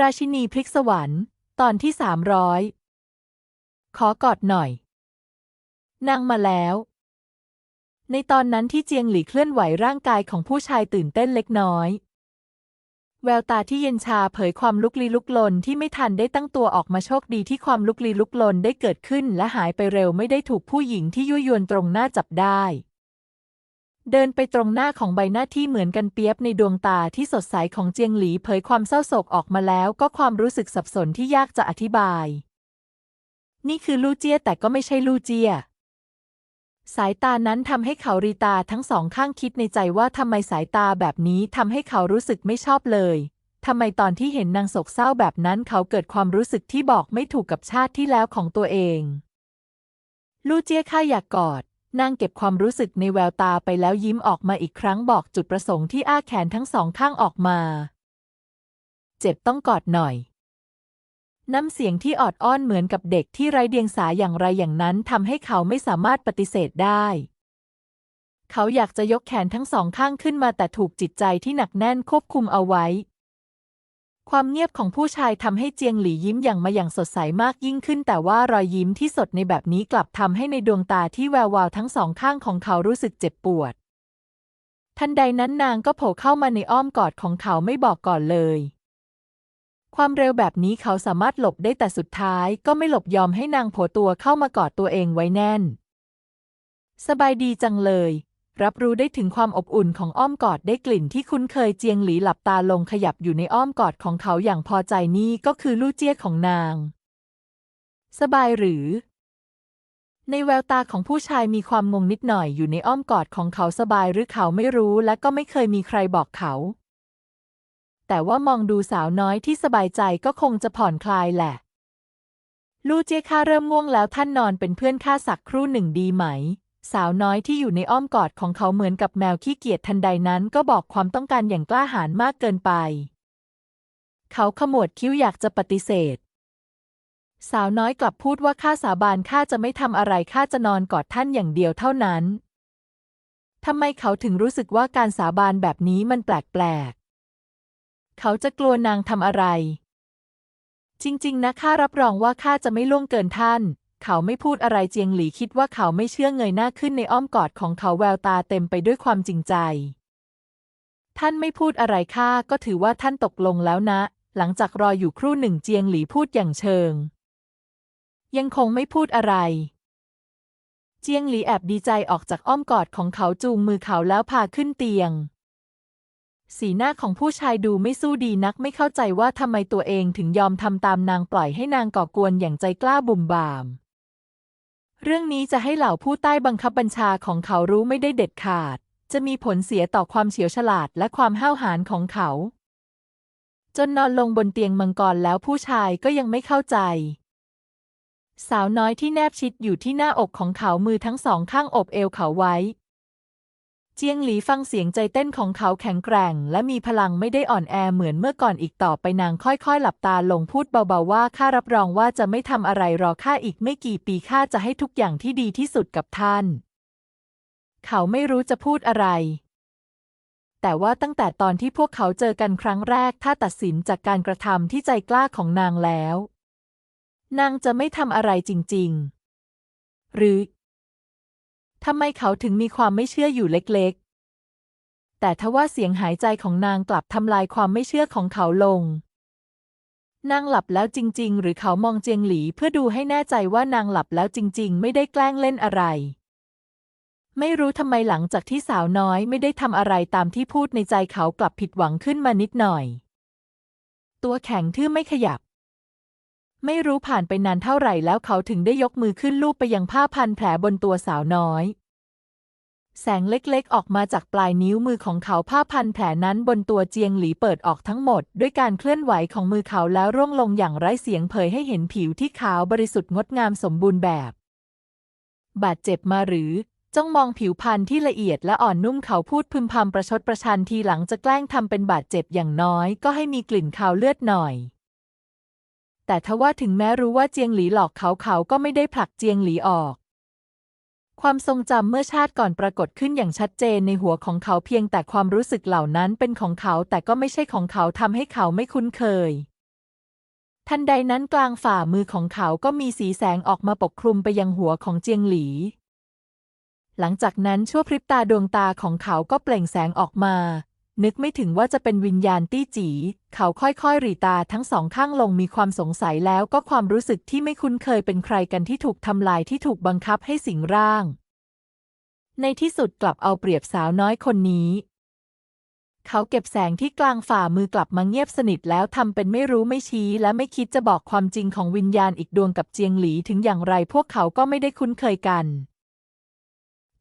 ราชินีพลิกสวรรค์ ตอนที่สามร้อยขอกอดหน่อย นางมาแล้ว ในตอนนั้นที่เจียงหลี่เคลื่อนไหวร่างกายของผู้ชายตื่นเต้นเล็กน้อย แววตาที่เย็นชาเผยความลุกลี้ลุกลนที่ไม่ทันได้ตั้งตัวออกมาโชคดีที่ความลุกลี้ลุกลนได้เกิดขึ้นและหายไปเร็วไม่ได้ถูกผู้หญิงที่ยั่วยวนตรงหน้าจับได้ เดินไปตรงหน้าของใบหน้าที่เหมือนกันเปียบในดวงตาที่สดใสของเจียงหลีเผยความเศร้าโศกออกมาแล้วก็ความรู้สึกสับสนที่ยากจะอธิบาย นี่คือลู่เจี้ยแต่ก็ไม่ใช่ลู่เจี้ย สายตานั้นทำให้เขารีตาทั้งสองข้างคิดในใจว่าทำไมสายตาแบบนี้ทำให้เขารู้สึกไม่ชอบเลยทำไมตอนที่เห็นนางโศกเศร้าแบบนั้นเขาเกิดความรู้สึกที่บอกไม่ถูกกับชาติที่แล้วของตัวเอง ลู่เจี้ยข้าอยากกอด นางเก็บความรู้สึกในแววตาไปแล้วยิ้มออกมาอีกครั้งบอกจุดประสงค์ที่อ้าแขนทั้งสองข้างออกมา เจ็บต้องกอดหน่อย น้ำเสียงที่ออดอ้อนเหมือนกับเด็กที่ไร้เดียงสาอย่างไรอย่างนั้นทำให้เขาไม่สามารถปฏิเสธได้ เขาอยากจะยกแขนทั้งสองข้างขึ้นมาแต่ถูกจิตใจที่หนักแน่นควบคุมเอาไว้ ความเงียบของผู้ชายทำให้เจียงหลี่ยิ้มอย่างมาอย่างสดใสมากยิ่งขึ้น แต่ว่ารอยยิ้มที่สดในแบบนี้กลับทำให้ในดวงตาที่แวววาวทั้งสองข้างของเขารู้สึกเจ็บปวด ทันใดนั้นนางก็โผล่เข้ามาในอ้อมกอดของเขาไม่บอกก่อนเลย ความเร็วแบบนี้เขาสามารถหลบได้แต่สุดท้ายก็ไม่หลบยอมให้นางโผล่ตัวเข้ามากอดตัวเองไว้แน่น สบายดีจังเลย รับรู้ได้ถึงความอบอุ่นของอ้อมกอดได้กลิ่นที่คุ้นเคยเจียงหลีหลับตาลงขยับอยู่ในอ้อมกอดของเขาอย่างพอใจนี่ก็คือลู่เจี้ยของนาง สบายหรือ ในแววตาของผู้ชายมีความงงนิดหน่อยอยู่ในอ้อมกอดของเขาสบายหรือเขาไม่รู้และก็ไม่เคยมีใครบอกเขา แต่ว่ามองดูสาวน้อยที่สบายใจก็คงจะผ่อนคลายแหละ ลู่เจี้ยข้าเริ่มง่วงแล้วท่านนอนเป็นเพื่อนข้าสักครู่หนึ่งดีไหม สาวน้อยที่อยู่ในอ้อมกอดของเขาเหมือนกับแมวขี้เกียจทันใดนั้นก็บอกความต้องการอย่างกล้าหาญมากเกินไป เขาขมวดคิ้วอยากจะปฏิเสธ สาวน้อยกลับพูดว่าข้าสาบานข้าจะไม่ทำอะไรข้าจะนอนกอดท่านอย่างเดียวเท่านั้นทำไมเขาถึงรู้สึกว่าการสาบานแบบนี้มันแปลกๆ เขาจะกลัวนางทำอะไร จริง ๆ นะข้ารับรองว่าข้าจะไม่ล่วงเกินท่าน เขาไม่พูดอะไรเจียงหลีคิดว่าเขาไม่เชื่อเงยหน้าขึ้นในอ้อมกอดของเขาแววตาเต็มไปด้วยความจริงใจ ท่านไม่พูดอะไรข้าก็ถือว่าท่านตกลงแล้วนะ หลังจากรออยู่ครู่หนึ่งเจียงหลีพูดอย่างเชิง ยังคงไม่พูดอะไร เจียงหลีแอบดีใจออกจากอ้อมกอดของเขาจูงมือเขาแล้วพาขึ้นเตียง สีหน้าของผู้ชายดูไม่สู้ดีนักไม่เข้าใจว่าทำไมตัวเองถึงยอมทำตามนางปล่อยให้นางก่อกวนอย่างใจกล้าบุ่มบาม เรื่องนี้จะให้เหล่าผู้ใต้บังคับบัญชาของเขารู้ไม่ได้เด็ดขาด จะมีผลเสียต่อความเฉียวฉลาดและความห้าวหาญของเขา จนนอนลงบนเตียงมังกรแล้วผู้ชายก็ยังไม่เข้าใจ สาวน้อยที่แนบชิดอยู่ที่หน้าอกของเขามือทั้งสองข้างอบเอวเขาไว้ เจียงหลีฟังเสียงใจเต้นของเขาแข็งแกร่ง และมีพลังไม่ได้อ่อนแอเหมือนเมื่อก่อนอีกต่อไปนางค่อยๆ หลับตาลงพูดเบาๆว่าข้ารับรองว่าจะไม่ทำอะไรรอข้าอีกไม่กี่ปีข้าจะให้ทุกอย่างที่ดีที่สุดกับท่าน เขาไม่รู้จะพูดอะไร แต่ว่าตั้งแต่ตอนที่พวกเขาเจอกันครั้งแรกถ้าตัดสินจากการกระทำที่ใจกล้าของนางแล้ว นางจะไม่ทำอะไรจริง ๆ หรือ ทำไมเขาถึงมีความไม่เชื่ออยู่เล็กๆ แต่ทว่าเสียงหายใจของนางกลับทำลายความไม่เชื่อของเขาลง นางหลับแล้วจริง ๆ หรือเขามองเจียงหลีเพื่อดูให้แน่ใจว่านางหลับแล้วจริง ๆ ไม่ได้แกล้งเล่นอะไร ไม่รู้ทำไมหลังจากที่สาวน้อยไม่ได้ทำอะไรตามที่พูดในใจเขากลับผิดหวังขึ้นมานิดหน่อย ตัวแข็งทื่อไม่ขยับ ไม่รู้ผ่านไปนานเท่าไหร่แล้วเขาถึงได้ยกมือขึ้นลูบไปยังผ้าพันแผลบนตัวสาวน้อย แสงเล็กๆ ออกมาจากปลายนิ้วมือของเขาผ้าพันแผลนั้นบนตัวเจียงหลีเปิดออกทั้งหมด ด้วยการเคลื่อนไหวของมือเขาแล้วร่วงลงอย่างไร้เสียงเผยให้เห็นผิวที่ขาวบริสุทธิ์งดงามสมบูรณ์แบบ บาดเจ็บมาหรือจ้องมองผิวพรรณที่ละเอียดและอ่อนนุ่มเขาพูดพึมพำประชดประชันทีหลังจะแกล้งทำเป็นบาดเจ็บอย่างน้อย ก็ให้มีกลิ่นคาวเลือดหน่อย แต่ทว่าถึงแม้รู้ว่าเจียงหลีหลอกเขาเขาก็ไม่ได้ผลักเจียงหลีออก ความทรงจำเมื่อชาติก่อนปรากฏขึ้นอย่างชัดเจนในหัวของเขาเพียงแต่ความรู้สึกเหล่านั้นเป็นของเขาแต่ก็ไม่ใช่ของเขาทำให้เขาไม่คุ้นเคย ทันใดนั้นกลางฝ่ามือของเขาก็มีสีแสงออกมาปกคลุมไปยังหัวของเจียงหลีหลังจากนั้นชั่วพริบตาดวงตาของเขาก็เปล่งแสงออกมา นึกไม่ถึงว่าจะเป็นวิญญาณตี้จี เขาค่อยๆหรีตาทั้งสองข้างลงมีความสงสัยแล้วก็ความรู้สึกที่ไม่คุ้นเคยเป็นใครกันที่ถูกทำลายที่ถูกบังคับให้สิงร่าง ในที่สุดกลับเอาเปรียบสาวน้อยคนนี้ เขาเก็บแสงที่กลางฝ่ามือกลับมาเงียบสนิทแล้วทำเป็นไม่รู้ไม่ชี้ และไม่คิดจะบอกความจริงของวิญญาณอีกดวงกับเจียงหลีถึงอย่างไรพวกเขาก็ไม่ได้คุ้นเคยกัน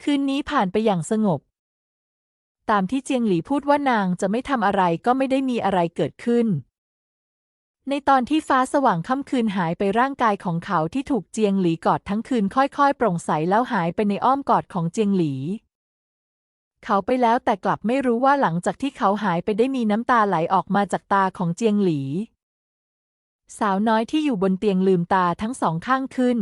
คืนนี้ผ่านไปอย่างสงบ ตามที่เจียงหลีพูดว่านางจะไม่ทำอะไรก็ไม่ได้มีอะไรเกิดขึ้น ในตอนที่ฟ้าสว่างค่ำคืนหายไปร่างกายของเขาที่ถูกเจียงหลีกอดทั้งคืนค่อยๆ โปร่งใสแล้วหายไปในอ้อมกอดของเจียงหลี เขาไปแล้วแต่กลับไม่รู้ว่าหลังจากที่เขาหายไปได้มีน้ำตาไหลออกมาจากตาของเจียงหลี สาวน้อยที่อยู่บนเตียงลืมตาทั้งสองข้างขึ้น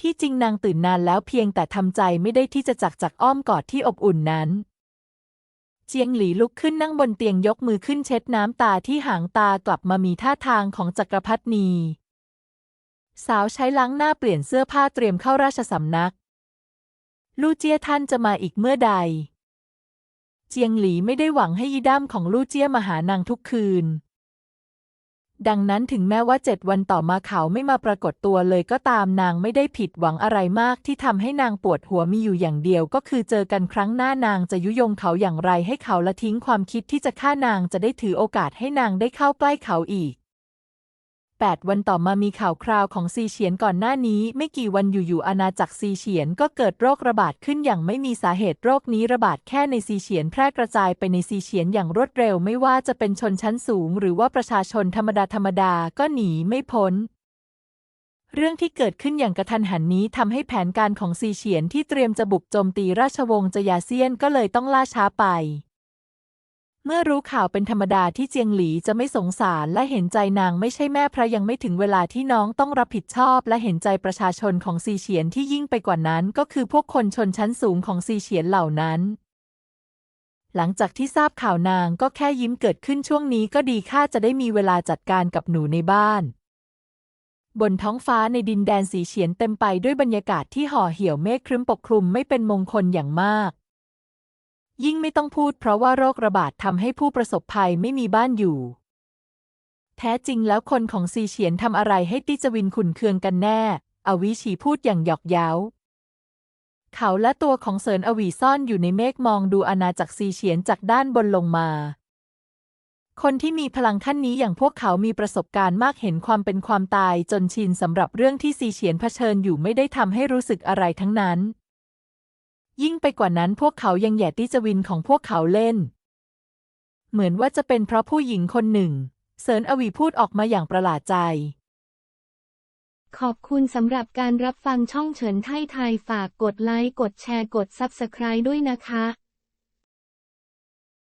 ที่จริงนางตื่นนานแล้วเพียงแต่ทำใจไม่ได้ที่จะจักจากอ้อมกอดที่อบอุ่นนั้น เจียงหลีลุกขึ้นนั่งบนเตียงยกมือขึ้นเช็ดน้ำตาที่หางตากลับมามีท่าทางของจักรพรรดินี สาวใช้ล้างหน้าเปลี่ยนเสื้อผ้าเตรียมเข้าราชสำนัก ลู่เจี้ยท่านจะมาอีกเมื่อใด เจียงหลีไม่ได้หวังให้ยีด้ามของลู่เจี้ยมาหานางทุกคืน ดังนั้นถึงแม้ว่าเจ็ดวันต่อมาเขาไม่มาปรากฏตัวเลยก็ตามนางไม่ได้ผิดหวังอะไรมากที่ทำให้นางปวดหัวมีอยู่อย่างเดียว ก็คือเจอกันครั้งหน้านางจะยุยงเขาอย่างไรให้เขาละทิ้งความคิดที่จะฆ่านางจะได้ถือโอกาสให้นางได้เข้าใกล้เขาอีก แปดวันต่อมามีข่าวคราวของซีเฉียนก่อนหน้านี้ ไม่กี่วันอยู่ๆอาณาจักรซีเฉียนก็เกิดโรคระบาดขึ้นอย่างไม่มีสาเหตุโรคนี้ระบาดแค่ในซีเฉียนแพร่กระจายไปในซีเฉียนอย่างรวดเร็วไม่ว่าจะเป็นชนชั้นสูง หรือว่าประชาชนธรรมดาธรรมดาก็หนีไม่พ้นเรื่องที่เกิดขึ้นอย่างกระทันหันนี้ทำให้แผนการของซีเฉียนที่เตรียมจะบุกโจมตีราชวงศ์จยาเซียนก็เลยต้องล่าช้าไป เมื่อรู้ข่าวเป็นธรรมดาที่เจียงหลีจะไม่สงสารและเห็นใจนางไม่ใช่แม่พระยังไม่ถึงเวลาที่น้องต้องรับผิดชอบและเห็นใจประชาชนของซีเฉียนที่ยิ่งไปกว่านั้นก็คือพวกคนชนชั้นสูงของซีเฉียนเหล่านั้น หลังจากที่ทราบข่าวนางก็แค่ยิ้มเกิดขึ้นช่วงนี้ก็ดีค่าจะได้มีเวลาจัดการกับหนูในบ้าน บนท้องฟ้าในดินแดนสีเฉียนเต็มไปด้วยบรรยากาศที่ห่อเหี่ยวเมฆครึ้มปกคลุมไม่เป็นมงคลอย่างมาก ยิ่งไม่ต้องพูดเพราะว่าโรคระบาดทำให้ผู้ประสบภัยไม่มีบ้านอยู่ แท้จริงแล้วคนของซีเฉียนทำอะไรให้ติจวินขุนเคืองกันแน่ อวิชีพูดอย่างหยอกเย้า เขาและตัวของเซินอวีซ่อนอยู่ในเมฆมองดูอาณาจักรซีเฉียนจากด้านบนลงมา คนที่มีพลังขั้นนี้อย่างพวกเขามีประสบการณ์มากเห็นความเป็นความตายจนชินสำหรับเรื่องที่ซีเฉียนเผชิญอยู่ไม่ได้ทำให้รู้สึกอะไรทั้งนั้น ยิ่งไปกว่านั้นพวกเขายังแย่ติจวินของพวกเขาเล่น เหมือนว่าจะเป็นเพราะผู้หญิงคนหนึ่ง เซินอวีพูดออกมาอย่างประหลาดใจ ขอบคุณสำหรับการรับฟังช่องเฉินไทยไทยฝากกดไลค์กดแชร์กดซับสไคร b e ด้วยนะคะ